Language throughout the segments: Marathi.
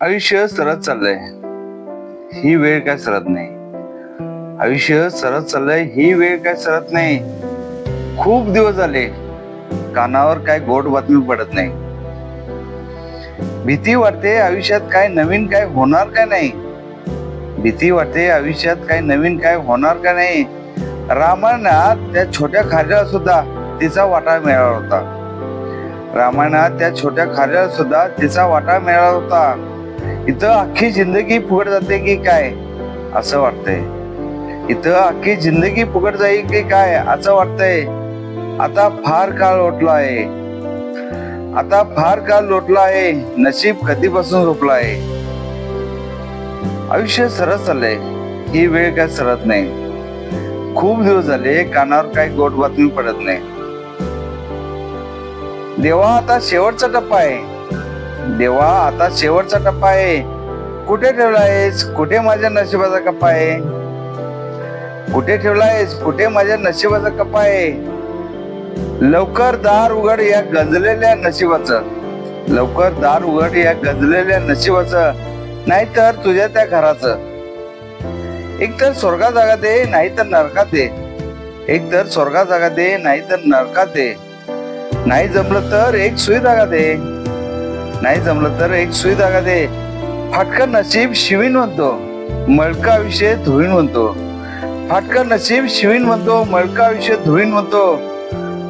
आयुष्य सरत चाललंय. ही वेळ काय सरत नाही. आयुष्य सरत चाललंय ही वेळ काय सरत नाही. खूप दिवस झाले कानावर काय गोड बातमी पडत नाही. भीती वाटते आयुष्यात काय नवीन काय होणार का नाही. भीती वाटते आयुष्यात काय नवीन काय होणार का नाही. रामायणात त्या छोट्या खाऱ्याला सुद्धा तिचा वाटा मिळाला होता. रामायणात त्या छोट्या खाऱ्याला सुद्धा तिचा वाटा मिळाला होता. इथं अख्खी जिंदगी फुकट जाते की काय असं वाटतंय. इथं अख्खी जिंदगी फुकट जाईल की काय असं वाटतंय. आता फार काळ लोटला आहे. आता फार काळ लोटला आहे. नशीब कधीपासून झोपला आहे? आयुष्य सरत चाललंय ही वेळ काय सरत नाही. खूप दिवस झाले कानावर काही गोड बातमी पडत नाही. देवा आता शेवटचा टप्पा आहे. देवा आता शेवटचा टप्पा आहे. कुठे ठेवला आहेस कुठे माझ्या नशिबाचा कप्पा आहे? कुठे ठेवला आहेस कुठे माझ्या नशिबाचा कप्पा आहे? लवकर दार उघड या गंजलेल्या नशिबाचं. लवकर दार उघड या गंजलेल्या नशिबाचं. नाहीतर तुझ्या त्या घराचं. एक तर स्वर्गात जागा दे नाही तर नरकात दे. एक तर स्वर्गात जागा दे नाही तर नरकात दे. नाही जमलं तर एक सुई जागा दे. नाही जमलं तर एक सुई धागा दे. फाटका नशीब शिवीन म्हणतो मळका विषय धुवीन म्हणतो. फाटका नशीब शिवीन म्हणतो मळका विषय धुईन म्हणतो.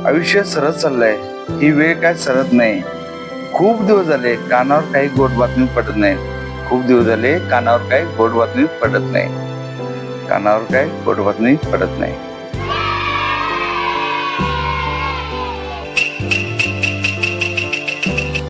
आयुष्य सरत चाललंय ही वेळ काय सरत नाही. खूप दिवस झाले कानावर काही गोड बातमी पडत नाही. खूप दिवस झाले कानावर काही गोड बातमी पडत नाही. कानावर काही गोड बातमी पडत नाही.